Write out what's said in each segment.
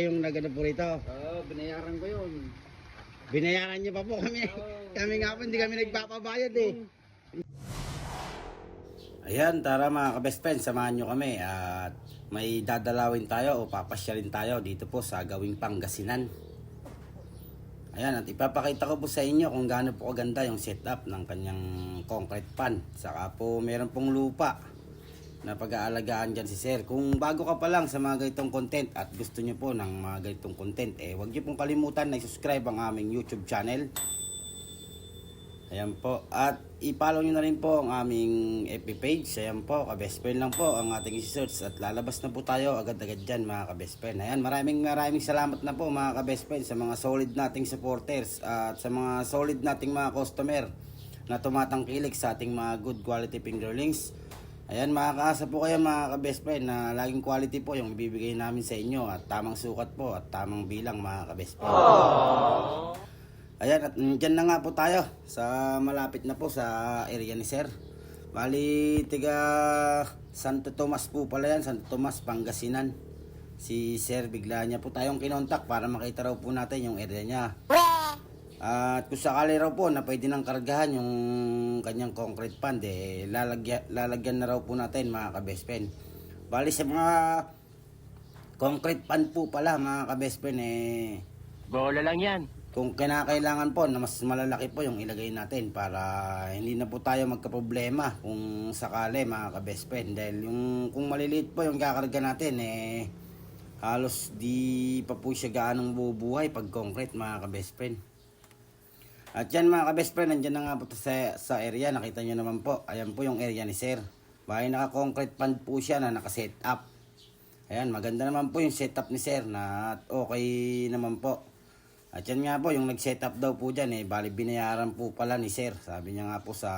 Yung nagano po rito. Oo, binayaran ko yun. Binayaran niyo pa po kami. kami nga po, hindi kami nagpapabayad eh. Ayan, tara mga ka-best friend, samahan nyo kami at may dadalawin tayo o papasyalin tayo dito po sa gawing Pangasinan. Ayan, at ipapakita ko po sa inyo kung gaano po kaganda yung setup ng kanyang concrete pan. Saka po meron pong lupa na pag-aalagaan dyan si Sir. Kung bago ka pa lang sa mga ganitong content at gusto nyo po ng mga ganitong content, eh huwag nyo pong kalimutan na subscribe ang aming YouTube channel. Ayan po. At i-follow nyo na rin po ang aming FB page. Ayan po, ka-best friend lang po ang ating search at lalabas na po tayo agad-agad dyan mga ka-best friend. Ayan, maraming maraming salamat na po mga ka-best friend sa mga solid nating supporters at sa mga solid nating mga customer na tumatangkilik sa ating mga good quality fingerlings. Ayan, makakaasa po kayo mga ka-best friend na laging quality po yung ibibigay namin sa inyo at tamang sukat po at tamang bilang mga ka-best friend. Ayan, at dyan na nga po tayo sa malapit na po sa area ni Sir. Bali, tiga Santo Tomas po pala yan, Santo Tomas, Pangasinan. Si Sir, bigla niya po tayong kinontak para makita raw po natin yung area niya. At kung sakali raw po na pwede nang kargahan yung kanyang concrete pan, eh, lalagyan, lalagyan na raw po natin mga ka-best friend. Bali sa mga concrete pan po pala mga ka-best friend, eh, Bola lang yan. kung kinakailangan po na mas malalaki po yung ilagay natin para hindi na po tayo magkaproblema kung sakali mga ka-best friend dahil yung kung maliliit po yung kakarga natin eh halos di pa po siya gaanong bubuhay pag concrete mga ka-best friend at yan mga ka-best friend nandyan na nga po sa, sa area nakita nyo naman po ayan po yung area ni sir bahay naka-concrete pan po siya na naka-set up ayan maganda naman po yung setup ni sir na okay naman po at yan nga po, yung nag-setup daw po dyan eh, bali binayaran po pala ni Sir. Sabi niya nga po sa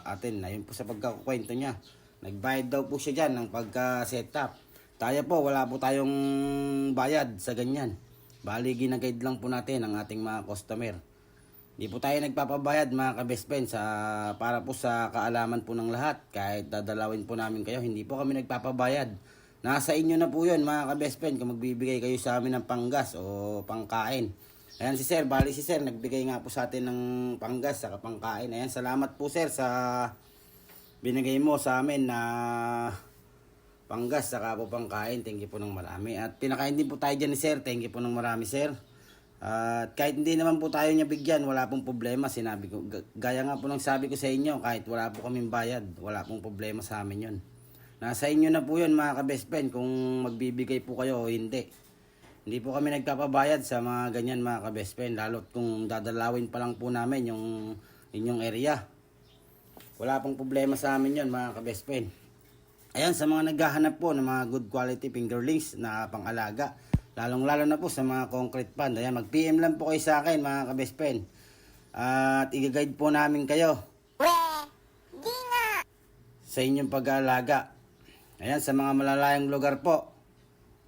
atin, ayun po sa pagkakwento niya. Nagbayad daw po siya dyan ng pagka-setup. Tayo po, wala po tayong bayad sa ganyan. Bali, ginaguide lang po natin ang ating mga customer. Di po tayo nagpapabayad mga ka-best friends sa, para po sa kaalaman po ng lahat. Kahit dadalawin po namin kayo, hindi po kami nagpapabayad. Nasa inyo na po yun mga ka-best friend kung magbibigay kayo sa amin ng panggas o pangkain. Ayan si Sir, bali si Sir, nagbigay nga po sa atin ng panggas sa pangkain. Ayan, salamat po Sir sa binigay mo sa amin na panggas saka po pangkain. Thank you po ng marami. At pinakain din po tayo dyan ni Sir. Thank you po ng marami Sir. At kahit hindi naman po tayo niya bigyan, wala pong problema. Sinabi ko, gaya nga po ng sabi ko sa inyo, kahit wala po kaming bayad, wala pong problema sa amin yun. Nasa inyo na po yun mga ka-best friend kung magbibigay po kayo o hindi. Hindi po kami nagpapabayad sa mga ganyan mga ka-best friend, lalo't kung dadalawin pa lang po namin yung inyong area. Wala pong problema sa amin yun mga ka-best friend. Ayan, sa mga naghahanap po ng mga good quality fingerlings na pang-alaga, lalong-lalo na po sa mga concrete pan. Ayan, mag-PM lang po kayo sa akin mga ka-best friend. At i-guide po namin kayo sa inyong pag-aalaga. Ayan, sa mga malalayang lugar po.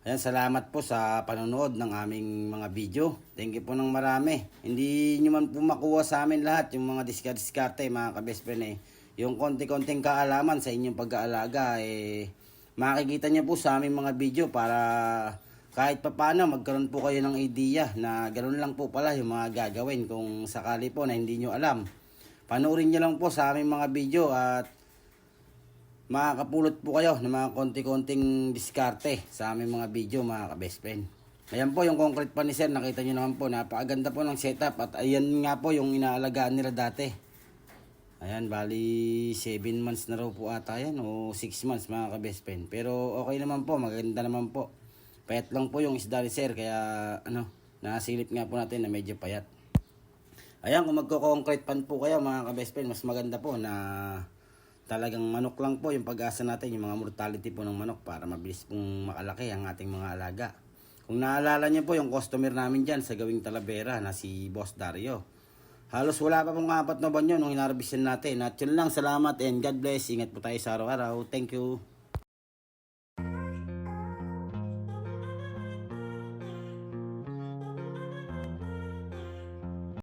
Ayan, salamat po sa panonood ng aming mga video. Thank you po ng marami. Hindi nyo man po makuha sa amin lahat yung mga diskarte mga ka-best friend eh. Yung konti-konting kaalaman sa inyong pag-aalaga eh makikita nyo po sa aming mga video para kahit papano magkaroon po kayo ng idea na ganoon lang po pala yung mga gagawin kung sakali po na hindi nyo alam. Panoorin nyo lang po sa aming mga video at makakapulot po kayo ng mga konti-konting diskarte sa aming mga video mga ka-best friend. Ayan po yung concrete pa ni Sir, nakita nyo naman po, napakaganda po ng setup at ayan nga po yung inaalagaan nila dati. Ayan, bali 7 months na raw po ata yan o 6 months mga ka-best friend. Pero okay naman po, maganda naman po. Payat lang po yung isda ni Sir, kaya ano, nasilip nga po natin na medyo payat. Ayan, kung magko-concrete pan po kayo mga ka-best friend, mas maganda po na talagang manok lang po yung pag-asa natin, yung mga mortality po ng manok para mabilis pong makalaki ang ating mga alaga. Kung naalala niyo po yung customer namin dyan sa gawing Talavera na si Boss Dario. Halos wala pa pong apat na buwan yun nung inarbisan natin. At yun lang, salamat and God bless. Ingat po tayo sa araw-araw. Thank you.